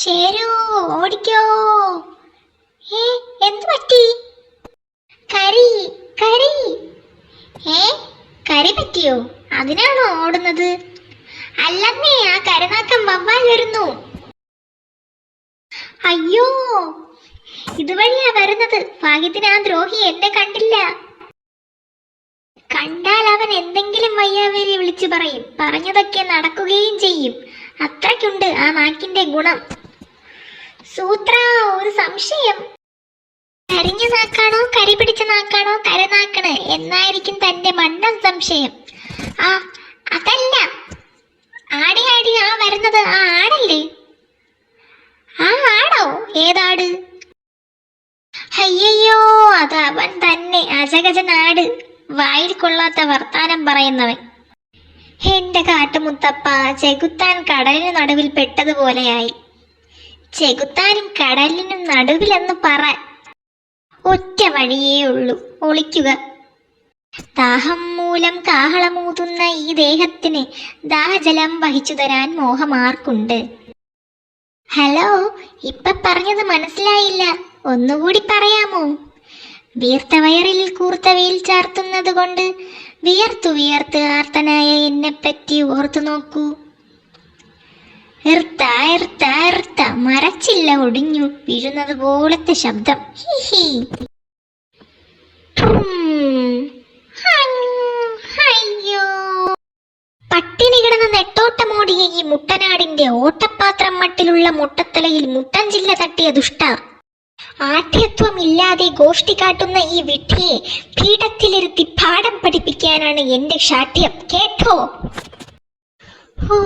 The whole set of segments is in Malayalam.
ശരൂ ഓടിക്കോ. ഏ എന്തു പറ്റി? കരി കരി ഏ കരി പറ്റിയോ? അതിനാണോ ഓടുന്നത്? അല്ലെന്നേ ആ കരുനാക്കം വവ്വാൽ വരുന്നു. അയ്യോ ഇതുവഴിയാ വരുന്നത്. ഭാഗ്യത്തിന് ആ ദ്രോഹി എന്നെ കണ്ടില്ല. കണ്ടാൽ അവൻ എന്തെങ്കിലും വയ്യാവേലി വിളിച്ചു പറയും. പറഞ്ഞതൊക്കെ നടക്കുകയും ചെയ്യും. അത്രയ്ക്കുണ്ട് ആ നാക്കിന്റെ ഗുണം. സൂത്ര ഒരു സംശയം. കരിഞ്ഞ നാക്കാണോ കരി പിടിച്ച നാക്കാണോ കരനാക്കണ് എന്നായിരിക്കും തന്റെ മണ്ടൻ സംശയം. ആ അതല്ല. ആടി ആടി ആ വരുന്നത് ആ ആടല്ലേ? ആ ആടോ ഏതാട്? അയ്യയ്യോ അത് അവൻ തന്നെ അജഗജനാട്. വായിൽ കൊള്ളാത്ത വർത്താനം പറയുന്നവൻ. എന്റെ കാട്ടുമുത്തപ്പ ചെകുത്താൻ കടലിന് നടുവിൽ പെട്ടതുപോലെയായി. ചെകുത്താനും കടലിനും നടുവിലെന്ന് പറ. ഒറ്റ വഴിയേ ഉള്ളൂ. ഒളിക്കുക. ദാഹം മൂലം കാഹളമൂതുന്ന ഈ ദേഹത്തിന് ദാഹജലം വഹിച്ചു തരാൻ മോഹമാർക്കുണ്ട്. ഹലോ ഇപ്പൊ പറഞ്ഞത് മനസ്സിലായില്ല. ഒന്നുകൂടി പറയാമോ? വീർത്ത വയറിൽ കൂർത്ത വെയിൽ ചാർത്തുന്നത് കൊണ്ട് വിയർത്തു വിയർത്ത് ആർത്തനായ എന്നെ പറ്റി ഓർത്തു നോക്കൂ. എർത്ത എർത്ത എർത്ത മരച്ചില്ല ഒടിഞ്ഞു വീഴുന്നത് പോലത്തെ ശബ്ദം. ഹി ഹി. പട്ടിണി കിടന്ന് നെട്ടോട്ടമോടിയ ഈ മുട്ടനാടിന്റെ ഓട്ടപ്പാത്രം മട്ടിലുള്ള മുട്ടത്തലയിൽ മുട്ടഞ്ചില്ല തട്ടിയ ദുഷ്ട. ആഠ്യത്വം ഇല്ലാതെ ഗോഷ്ടി കാട്ടുന്ന ഈ വിഡ്ഢിയെ പീഠത്തിലിരുത്തി പാഠം പഠിപ്പിക്കാനാണ് എന്റെ ഷാഠ്യം കേട്ടോ? ഓ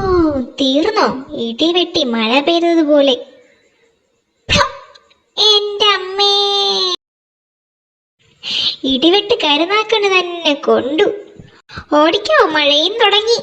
തീർന്നോ? ഇടി വെട്ടി മഴ പെയ്തതുപോലെ. എന്റെ അമ്മേ. ഇടിവെട്ട് കരുനാക്കണ് തന്നെ കൊണ്ടു. ഓടിക്കോ മഴയും തുടങ്ങി.